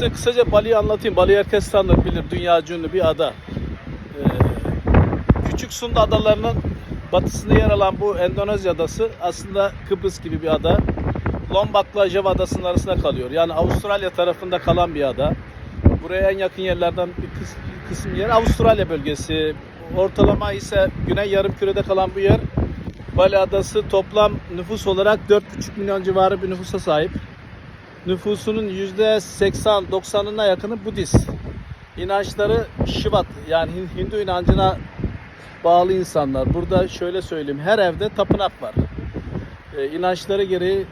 size kısaca Bali'yi anlatayım. Bali herkes tanır bilir. Dünya ünlü bir ada. Ee, Küçük Sunda adalarının batısında yer alan bu Endonezya adası aslında Kıbrıs gibi bir ada. Lombok'la Java adasının arasında kalıyor. Yani Avustralya tarafında kalan bir ada. Buraya en yakın yerlerden bir kısım yer Avustralya bölgesi. Ortalama ise Güney Yarımküre'de kalan bu yer. Bali Adası toplam nüfus olarak 4,5 milyon civarı bir nüfusa sahip. Nüfusunun %80-90'ına yakını Budist. İnançları Şivat yani Hin- Hindu inancına bağlı insanlar. Burada şöyle söyleyeyim her evde tapınak var. Ee, inançları gereği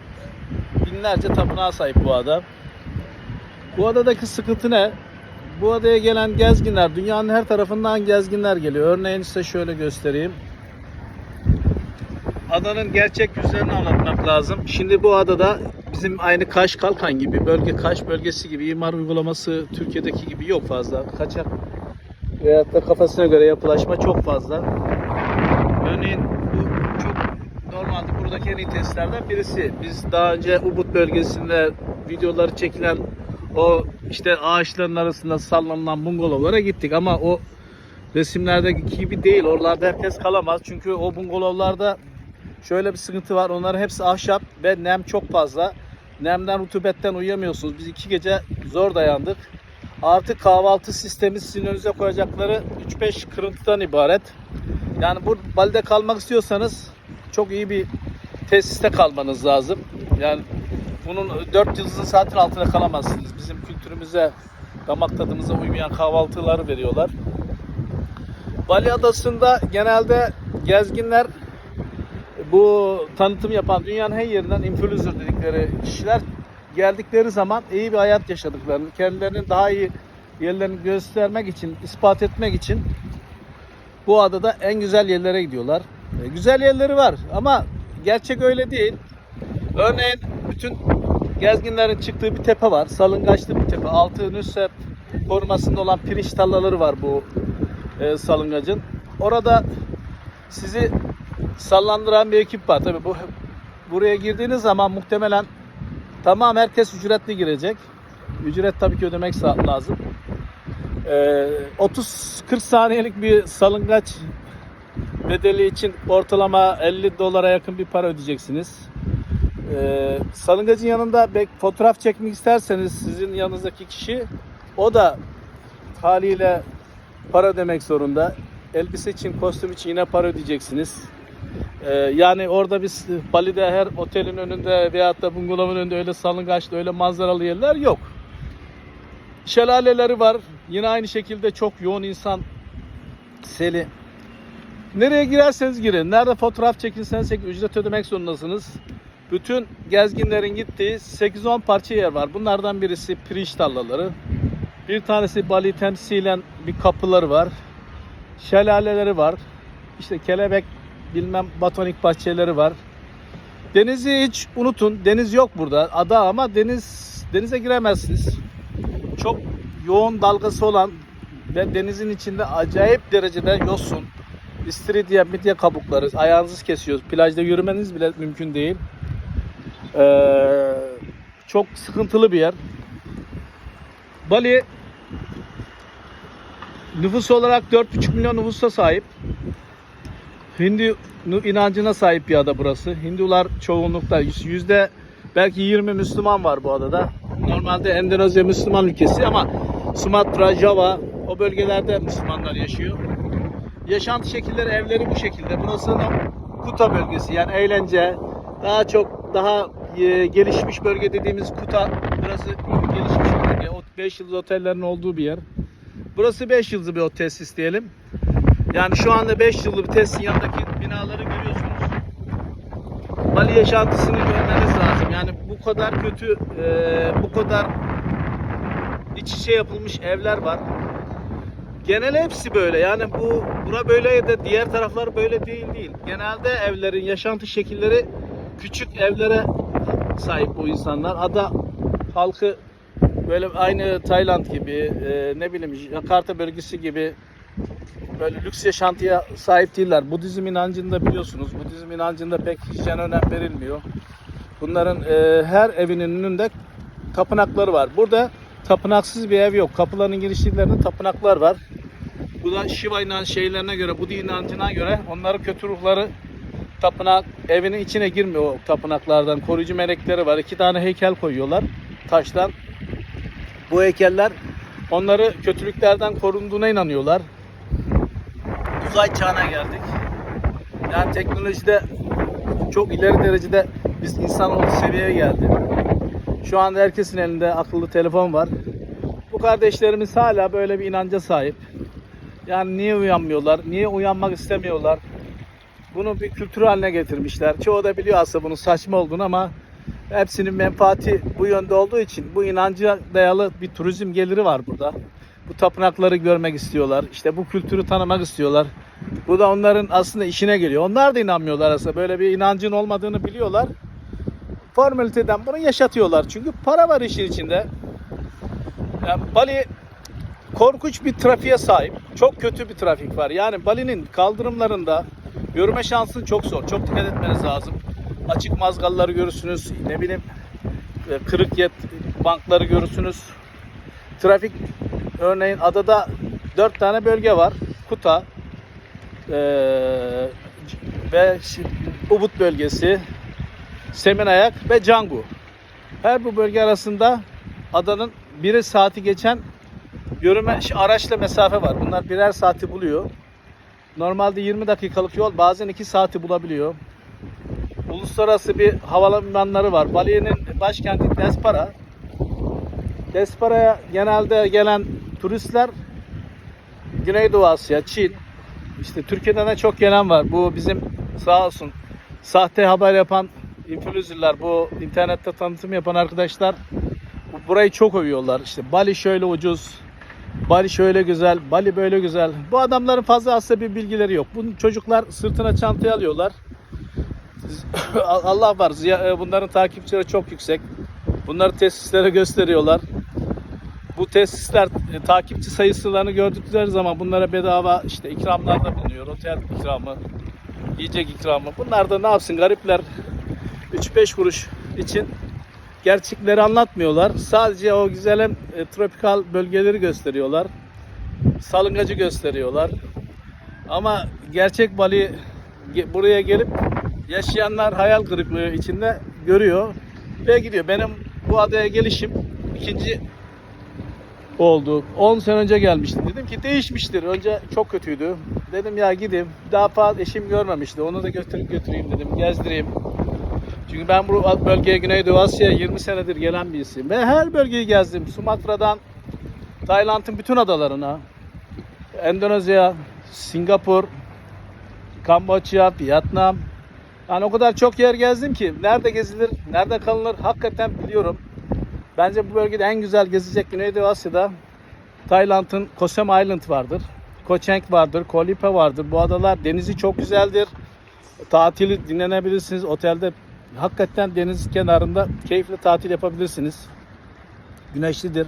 binlerce tapınağa sahip bu ada. Bu adadaki sıkıntı ne? Bu adaya gelen gezginler, dünyanın her tarafından gezginler geliyor. Örneğin size şöyle göstereyim. Adanın gerçek yüzlerini anlatmak lazım. Şimdi bu adada bizim aynı Kaş Kalkan gibi, bölge Kaş bölgesi gibi imar uygulaması Türkiye'deki gibi yok fazla. Kaçak veyahut da kafasına göre yapılaşma çok fazla. Örneğin bu çok normalde buradaki en iyi testlerden birisi. Biz daha önce Ubud bölgesinde videoları çekilen o işte ağaçların arasında sallanılan bungalovlara gittik ama o resimlerdeki gibi değil. Oralarda herkes kalamaz. Çünkü o bungalovlarda şöyle bir sıkıntı var. Onların hepsi ahşap ve nem çok fazla. Nemden, rutubetten uyuyamıyorsunuz. Biz iki gece zor dayandık. Artı kahvaltı sistemi sizin önünüze koyacakları 3-5 kırıntıdan ibaret. Yani bu Bali'de kalmak istiyorsanız çok iyi bir tesiste kalmanız lazım. Yani bunun 4 yıldızlı saatin altında kalamazsınız. Bizim kültürümüze, damak tadımıza uymayan kahvaltıları veriyorlar. Bali Adası'nda genelde gezginler bu tanıtım yapan dünyanın her yerinden influencer dedikleri kişiler geldikleri zaman iyi bir hayat yaşadıklarını, kendilerinin daha iyi yerlerini göstermek için, ispat etmek için bu adada en güzel yerlere gidiyorlar. E, güzel yerleri var ama gerçek öyle değil. Örneğin bütün gezginlerin çıktığı bir tepe var. Salıngaçlı bir tepe. Altı Nusret korumasında olan pirinç tarlaları var bu e, salıngacın. Orada sizi sallandıran bir ekip var. Tabii bu buraya girdiğiniz zaman muhtemelen tamam herkes ücretli girecek. Ücret tabii ki ödemek lazım. Ee, 30-40 saniyelik bir salıngaç bedeli için ortalama 50 dolara yakın bir para ödeyeceksiniz. Ee, salıngacın yanında fotoğraf çekmek isterseniz sizin yanınızdaki kişi o da haliyle para ödemek zorunda. Elbise için, kostüm için yine para ödeyeceksiniz. Ee, yani orada biz Bali'de her otelin önünde veyahut da bungalovun önünde öyle salıngaçlı, öyle manzaralı yerler yok. Şelaleleri var. Yine aynı şekilde çok yoğun insan seli. Nereye girerseniz girin. Nerede fotoğraf çekinseniz çekin. Ücret ödemek zorundasınız. Bütün gezginlerin gittiği 8-10 parça yer var. Bunlardan birisi pirinç tarlaları. Bir tanesi Bali temsilen bir kapıları var. Şelaleleri var. İşte kelebek bilmem batonik bahçeleri var. Denizi hiç unutun. Deniz yok burada. Ada ama deniz denize giremezsiniz. Çok yoğun dalgası olan ve denizin içinde acayip derecede yosun, istiridye, midye kabukları ayağınızı kesiyor. Plajda yürümeniz bile mümkün değil. Ee, çok sıkıntılı bir yer. Bali nüfus olarak 4,5 milyon nüfusa sahip. Hindu inancına sahip bir ada burası. Hindular çoğunlukta yüzde belki 20 Müslüman var bu adada. Normalde Endonezya Müslüman ülkesi ama Sumatra, Java o bölgelerde Müslümanlar yaşıyor. Yaşantı şekilleri, evleri bu şekilde. Burası Kuta bölgesi yani eğlence. Daha çok daha e, gelişmiş bölge dediğimiz Kuta. Burası gelişmiş bölge. 5 yıldız otellerin olduğu bir yer. Burası 5 yıldızlı bir tesis diyelim. Yani şu anda 5 yıllık bir tesisin yanındaki binaları görüyorsunuz. Bali yaşantısını görmeniz lazım. Yani bu kadar kötü, e, bu kadar iç içe yapılmış evler var. Genel hepsi böyle. Yani bu bura böyle de diğer taraflar böyle değil değil. Genelde evlerin yaşantı şekilleri küçük evlere sahip bu insanlar. Ada halkı böyle aynı Tayland gibi, e, ne bileyim Jakarta bölgesi gibi böyle lüks yaşantıya sahip değiller. Budizm inancında biliyorsunuz, Budizm inancında pek hijyen önem verilmiyor. Bunların e, her evinin önünde tapınakları var. Burada tapınaksız bir ev yok. Kapıların girişlerinde tapınaklar var. Bu da Shiva inan şeylerine göre, Budi inancına göre onların kötü ruhları tapınak evinin içine girmiyor o tapınaklardan. Koruyucu melekleri var. İki tane heykel koyuyorlar taştan. Bu heykeller onları kötülüklerden korunduğuna inanıyorlar. Uzay çağına geldik. Yani teknolojide çok ileri derecede biz insanoğlu seviyeye geldi. Şu anda herkesin elinde akıllı telefon var. Bu kardeşlerimiz hala böyle bir inanca sahip. Yani niye uyanmıyorlar? Niye uyanmak istemiyorlar? Bunu bir kültür haline getirmişler. Çoğu da biliyor aslında bunun saçma olduğunu ama hepsinin menfaati bu yönde olduğu için bu inanca dayalı bir turizm geliri var burada. Bu tapınakları görmek istiyorlar. İşte bu kültürü tanımak istiyorlar. Bu da onların aslında işine geliyor. Onlar da inanmıyorlar aslında. Böyle bir inancın olmadığını biliyorlar. Formaliteden bunu yaşatıyorlar. Çünkü para var işin içinde. Yani Bali korkunç bir trafiğe sahip. Çok kötü bir trafik var. Yani Bali'nin kaldırımlarında yürüme şansın çok zor. Çok dikkat etmeniz lazım. Açık mazgalları görürsünüz. Ne bileyim e, kırık yet bankları görürsünüz. Trafik örneğin adada dört tane bölge var. Kuta eee, ve Ubud bölgesi, Seminayak ve Canggu. Her bu bölge arasında adanın biri saati geçen yürüme araçla mesafe var. Bunlar birer saati buluyor. Normalde 20 dakikalık yol bazen 2 saati bulabiliyor. Uluslararası bir havalimanları var. Bali'nin başkenti Despara. Despara'ya genelde gelen turistler Güneydoğu Asya, Çin, işte Türkiye'den de çok gelen var. Bu bizim sağ olsun sahte haber yapan influencerlar, bu internette tanıtım yapan arkadaşlar bu- burayı çok övüyorlar. İşte Bali şöyle ucuz, Bali şöyle güzel, Bali böyle güzel. Bu adamların fazla aslında bir bilgileri yok. Bu çocuklar sırtına çantayı alıyorlar. Allah var. e, Bunların takipçileri çok yüksek. Bunları tesislere gösteriyorlar. Bu tesisler e, takipçi sayısılarını gördükleri zaman bunlara bedava işte ikramlarda bulunuyor. Otel ikramı, yiyecek ikramı. Bunlar da ne yapsın garipler 3-5 kuruş için gerçekleri anlatmıyorlar. Sadece o güzel e, tropikal bölgeleri gösteriyorlar. Salıngacı gösteriyorlar. Ama gerçek Bali buraya gelip yaşayanlar hayal kırıklığı içinde görüyor ve gidiyor. Benim bu adaya gelişim ikinci oldu. 10 sene önce gelmiştim. Dedim ki değişmiştir. Önce çok kötüydü. Dedim ya gideyim. Daha fazla eşim görmemişti. Onu da götürüp götüreyim dedim. Gezdireyim. Çünkü ben bu bölgeye Güneydoğu Asya'ya 20 senedir gelen birisiyim. Ve her bölgeyi gezdim. Sumatra'dan Tayland'ın bütün adalarına, Endonezya, Singapur, Kamboçya, Vietnam. Yani o kadar çok yer gezdim ki nerede gezilir, nerede kalınır hakikaten biliyorum. Bence bu bölgede en güzel gezecek Güneydoğu Asya'da Tayland'ın Koh Sam Island vardır. Koh Chang vardır, Koh Lipe vardır. Bu adalar denizi çok güzeldir. Tatili dinlenebilirsiniz. Otelde hakikaten deniz kenarında keyifli tatil yapabilirsiniz. Güneşlidir.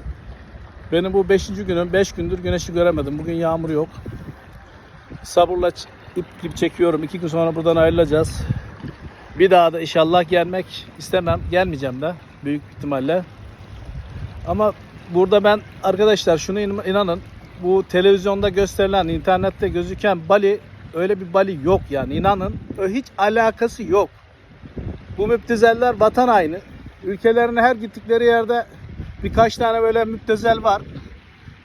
Benim bu 5. günüm. 5 gündür güneşi göremedim. Bugün yağmur yok. Sabırla ip gibi çekiyorum. 2 gün sonra buradan ayrılacağız. Bir daha da inşallah gelmek istemem. Gelmeyeceğim de büyük ihtimalle. Ama burada ben arkadaşlar şunu in- inanın. Bu televizyonda gösterilen, internette gözüken Bali öyle bir Bali yok yani inanın. Hiç alakası yok. Bu müptezeller vatan haini. Ülkelerine her gittikleri yerde birkaç tane böyle müptezel var.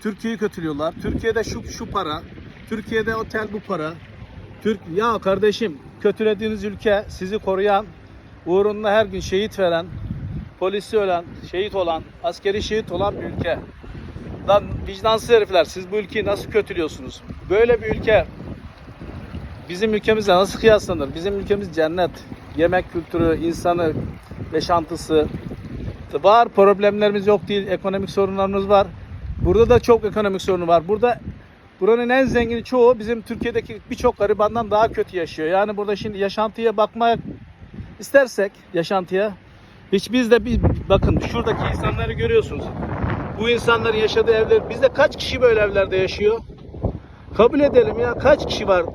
Türkiye'yi kötülüyorlar. Türkiye'de şu şu para. Türkiye'de otel bu para. Türk ya kardeşim kötülediğiniz ülke sizi koruyan, uğrunda her gün şehit veren, polisi ölen, şehit olan, askeri şehit olan bir ülke. Lan vicdansız herifler siz bu ülkeyi nasıl kötülüyorsunuz? Böyle bir ülke bizim ülkemizle nasıl kıyaslanır? Bizim ülkemiz cennet. Yemek kültürü, insanı, yaşantısı. Var problemlerimiz yok değil, ekonomik sorunlarımız var. Burada da çok ekonomik sorunu var. Burada buranın en zengini çoğu bizim Türkiye'deki birçok garibandan daha kötü yaşıyor. Yani burada şimdi yaşantıya bakmak istersek yaşantıya hiç biz de bir bakın şuradaki insanları görüyorsunuz. Bu insanların yaşadığı evler bizde kaç kişi böyle evlerde yaşıyor? Kabul edelim ya kaç kişi var?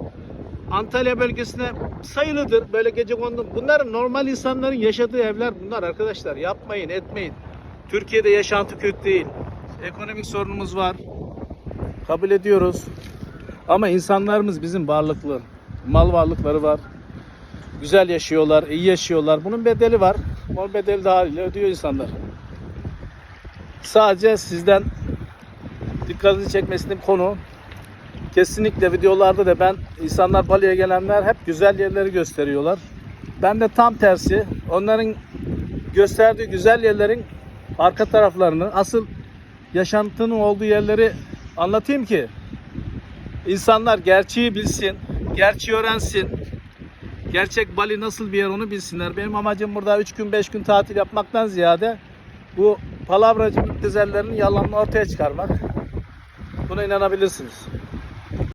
Antalya bölgesine sayılıdır böyle gece kondu. Bunlar normal insanların yaşadığı evler bunlar arkadaşlar. Yapmayın etmeyin. Türkiye'de yaşantı kötü değil. Ekonomik sorunumuz var. Kabul ediyoruz. Ama insanlarımız bizim varlıklı. Mal varlıkları var. Güzel yaşıyorlar, iyi yaşıyorlar. Bunun bedeli var. O bedeli de haliyle ödüyor insanlar. Sadece sizden dikkatinizi çekmesinin konu kesinlikle videolarda da ben insanlar Bali'ye gelenler hep güzel yerleri gösteriyorlar. Ben de tam tersi onların gösterdiği güzel yerlerin arka taraflarını asıl yaşantının olduğu yerleri anlatayım ki insanlar gerçeği bilsin, gerçeği öğrensin. Gerçek Bali nasıl bir yer onu bilsinler. Benim amacım burada 3 gün 5 gün tatil yapmaktan ziyade bu palavracı müptezellerin yalanını ortaya çıkarmak. Buna inanabilirsiniz.